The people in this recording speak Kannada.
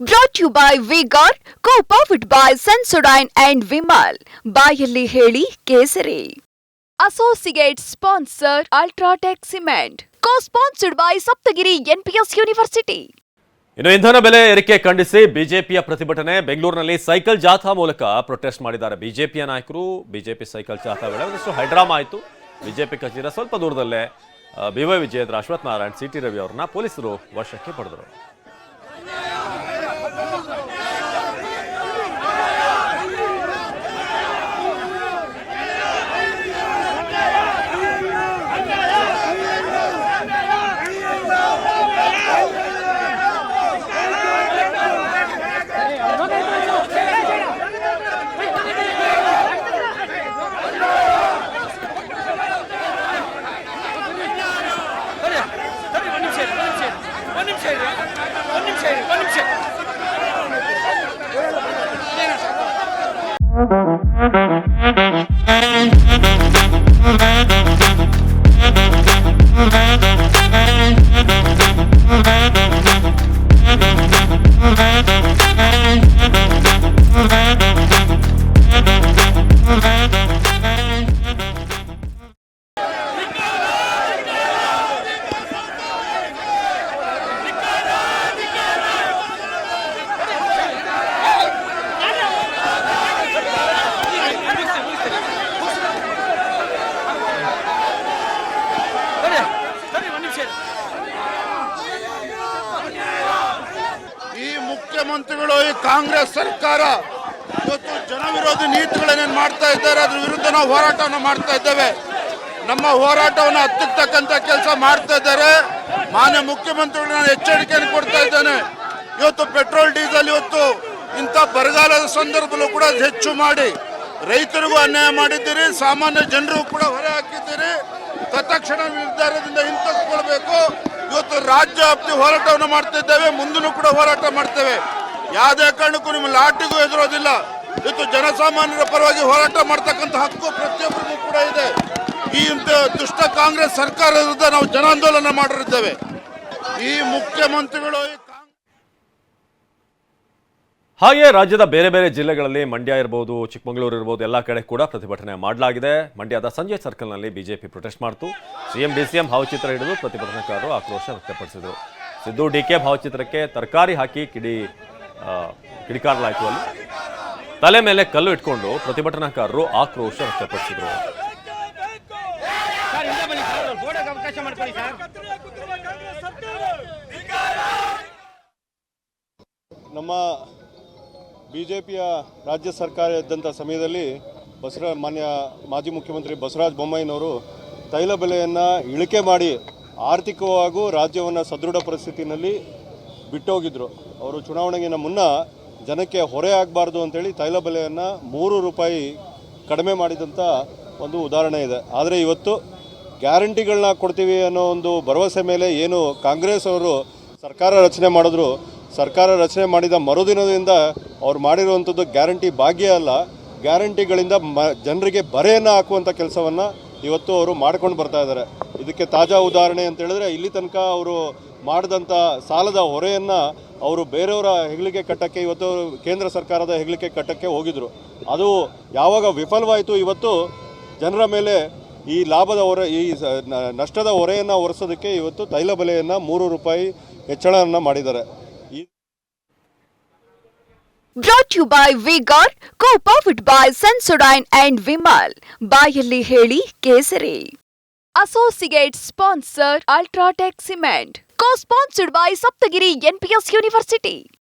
Brought you by vigour co powered by Sensodyne and Vimal ಬಾಯಲ್ಲಿ ಹೇಳಿ ಕೇಸರಿ. Associate sponsor UltraTech cement co sponsored by Saptagiri NPS university ಇನ್ನು ಇಂಧನ ಬೆಲೆ ಏರಿಕೆ ಖಂಡಿಸಿ ಬಿಜೆಪಿಯ ಪ್ರತಿಭಟನೆ. ಬೆಂಗಳೂರಿನಲ್ಲಿ ಸೈಕಲ್ ಜಾಥಾ ಮೂಲಕ ಪ್ರೊಟೆಸ್ಟ್ ಮಾಡಿದ್ದಾರೆ ಬಿಜೆಪಿಯ ನಾಯಕರು. ಬಿಜೆಪಿ ಸೈಕಲ್ ಜಾಥಾ ವೇಳೆ ಒಂದಷ್ಟು ಹೈಡ್ರಾಮಾ ಆಯಿತು. ಬಿಜೆಪಿ ಕಚೇರಿಯ ಸ್ವಲ್ಪ ದೂರದಲ್ಲೇ B Y Vijayendra Ashwath Narayan C T Ravi ಅವರನ್ನ ಪೊಲೀಸರು ವಶಕ್ಕೆ ಪಡೆದರು. ಮುಖ್ಯಮಂತ್ರಿಗಳು, ಈ ಕಾಂಗ್ರೆಸ್ ಸರ್ಕಾರ ಇವತ್ತು ಜನವಿರೋಧಿ ನೀತಿಗಳನ್ನೇನು ಮಾಡ್ತಾ ಇದ್ದಾರೆ, ಅದ್ರ ವಿರುದ್ಧ ನಾವು ಹೋರಾಟವನ್ನು ಮಾಡ್ತಾ ಇದ್ದೇವೆ. ನಮ್ಮ ಹೋರಾಟವನ್ನು ಹತ್ತಿರ್ತಕ್ಕಂಥ ಕೆಲಸ ಮಾಡ್ತಾ ಇದ್ದಾರೆ. ಮಾನ್ಯ ಮುಖ್ಯಮಂತ್ರಿಗಳು, ನಾನು ಎಚ್ಚರಿಕೆಯನ್ನು ಕೊಡ್ತಾ ಇದ್ದೇನೆ. ಇವತ್ತು ಪೆಟ್ರೋಲ್, ಡೀಸೆಲ್ ಇವತ್ತು ಇಂಥ ಬರಗಾಲದ ಸಂದರ್ಭದಲ್ಲೂ ಕೂಡ ಹೆಚ್ಚು ಮಾಡಿ. ರೈತರಿಗೂ ಅನ್ಯಾಯ ಮಾಡಿದ್ದೀರಿ, ಸಾಮಾನ್ಯ ಜನರಿಗೂ ಕೂಡ ಹೊರೆ ಹಾಕಿದ್ದೀರಿ. ತತ್ಕ್ಷಣ ನಿರ್ಧಾರದಿಂದ ಹಿಂತೆಗೆದುಕೊಳ್ಬೇಕು ಇವತ್ತು ರಾಜ್ಯ ವ್ಯಾಪ್ತಿ ಹೋರಾಟವನ್ನು ಮಾಡ್ತಿದ್ದೇವೆ ಮುಂದೂ ಕೂಡ ಹೋರಾಟ ಮಾಡ್ತೇವೆ. ಯಾವುದೇ ಕಾರಣಕ್ಕೂ ನಿಮ್ಮ ಲಾಟಿಗೂ ಎದುರೋದಿಲ್ಲ. ಇವತ್ತು ಜನಸಾಮಾನ್ಯರ ಪರವಾಗಿ ಹೋರಾಟ ಮಾಡ್ತಕ್ಕಂಥ ಹಕ್ಕು ಪ್ರತಿಯೊಬ್ಬರಿಗೂ ಕೂಡ ಇದೆ. ಈ ದುಷ್ಟ ಕಾಂಗ್ರೆಸ್ ಸರ್ಕಾರದ ವಿರುದ್ಧ ನಾವು ಜನಾಂದೋಲನ ಮಾಡಿರುತ್ತೇವೆ. ಈ ಮುಖ್ಯಮಂತ್ರಿಗಳು ಹಾಗೆ ರಾಜ್ಯದ ಬೇರೆ ಬೇರೆ ಜಿಲ್ಲೆಗಳಲ್ಲಿ ಮಂಡ್ಯ ಇರ್ಬೋದು ಚಿಕ್ಕಮಗಳೂರು ಇರ್ಬೋದು ಎಲ್ಲ ಕಡೆ ಕೂಡ ಪ್ರತಿಭಟನೆ ಮಾಡಲಾಗಿದೆ. ಮಂಡ್ಯದ ಸಂಜಯ್ ಸರ್ಕಲ್ನಲ್ಲಿ ಬಿಜೆಪಿ ಪ್ರೊಟೆಸ್ಟ್ ಮಾಡಿತು. ಸಿಎಂ ಡಿಸಿಎಂ ಭಾವಚಿತ್ರ ಹಿಡಿದು ಪ್ರತಿಭಟನಾಕಾರರು ಆಕ್ರೋಶ ವ್ಯಕ್ತಪಡಿಸಿದರು. ಸಿದ್ದು ಡಿ ಕೆ ಭಾವಚಿತ್ರಕ್ಕೆ ತರಕಾರಿ ಹಾಕಿ ಕಿಡಿ ಕಿಡಿಕಾರಲಾಯಿತು ಅಲ್ಲಿ. ತಲೆ ಮೇಲೆ ಕಲ್ಲು ಇಟ್ಕೊಂಡು ಪ್ರತಿಭಟನಾಕಾರರು ಆಕ್ರೋಶ ವ್ಯಕ್ತಪಡಿಸಿದರು. ನಮ್ಮ ಬಿ ಜೆ ರಾಜ್ಯ ಸರ್ಕಾರ ಇದ್ದಂಥ ಸಮಯದಲ್ಲಿ ಬಸವರ ಮಾನ್ಯ ಮಾಜಿ ಮುಖ್ಯಮಂತ್ರಿ ಬಸವರಾಜ ಬೊಮ್ಮಾಯಿನವರು ತೈಲ ಬೆಲೆಯನ್ನು ಇಳಿಕೆ ಮಾಡಿ ಆರ್ಥಿಕವಾಗೂ ರಾಜ್ಯವನ್ನು ಸದೃಢ ಪರಿಸ್ಥಿತಿನಲ್ಲಿ ಬಿಟ್ಟೋಗಿದ್ದರು ಅವರು ಚುನಾವಣೆಗಿನ ಮುನ್ನ ಜನಕ್ಕೆ ಹೊರೆ ಆಗಬಾರ್ದು ಅಂತೇಳಿ ತೈಲ ಬೆಲೆಯನ್ನು ಮೂರು ರೂಪಾಯಿ ಕಡಿಮೆ ಮಾಡಿದಂಥ ಒಂದು ಉದಾಹರಣೆ ಇದೆ. ಆದರೆ ಇವತ್ತು ಗ್ಯಾರಂಟಿಗಳನ್ನ ಕೊಡ್ತೀವಿ ಅನ್ನೋ ಒಂದು ಭರವಸೆ ಮೇಲೆ ಏನು ಕಾಂಗ್ರೆಸ್ ಅವರು ಸರ್ಕಾರ ರಚನೆ ಮಾಡಿದ್ರು. ಸರ್ಕಾರ ರಚನೆ ಮಾಡಿದ ಮರುದಿನದಿಂದ ಅವ್ರು ಮಾಡಿರುವಂಥದ್ದು ಗ್ಯಾರಂಟಿ ಭಾಗ್ಯ ಅಲ್ಲ. ಗ್ಯಾರಂಟಿಗಳಿಂದ ಮ, ಜನರಿಗೆ ಬರೆಯನ್ನು ಹಾಕುವಂಥ ಕೆಲಸವನ್ನು ಇವತ್ತು ಅವರು ಮಾಡ್ಕೊಂಡು ಬರ್ತಾ ಇದ್ದಾರೆ. ಇದಕ್ಕೆ ತಾಜಾ ಉದಾಹರಣೆ ಅಂತ ಹೇಳಿದ್ರೆ ಇಲ್ಲಿ ತನಕ ಅವರು ಮಾಡಿದಂಥ ಸಾಲದ ಹೊರೆಯನ್ನು ಅವರು ಬೇರೆಯವರ ಹೆಗ್ಲಿಕೆ ಕಟ್ಟಕ್ಕೆ ಇವತ್ತು ಕೇಂದ್ರ ಸರ್ಕಾರದ ಹೆಗ್ಲಿಕೆ ಕಟ್ಟಕ್ಕೆ ಹೋಗಿದ್ರು. ಅದು ಯಾವಾಗ ವಿಫಲವಾಯಿತು ಇವತ್ತು ಜನರ ಮೇಲೆ ಈ ಲಾಭದ ಹೊರೆ, ಈ ನಷ್ಟದ ಹೊರೆಯನ್ನು ಹೊರಿಸೋದಕ್ಕೆ ಇವತ್ತು ತೈಲ ಬೆಲೆಯನ್ನು ಮೂರು ರೂಪಾಯಿ ಹೆಚ್ಚಳವನ್ನು ಮಾಡಿದ್ದಾರೆ. Brought you by vigour co powered by Sensodyne and Vimal ಬಾಯಲ್ಲಿ ಹೇಳಿ ಕೇಸರಿ. Associate sponsor UltraTech cement co sponsored by Saptagiri NPS university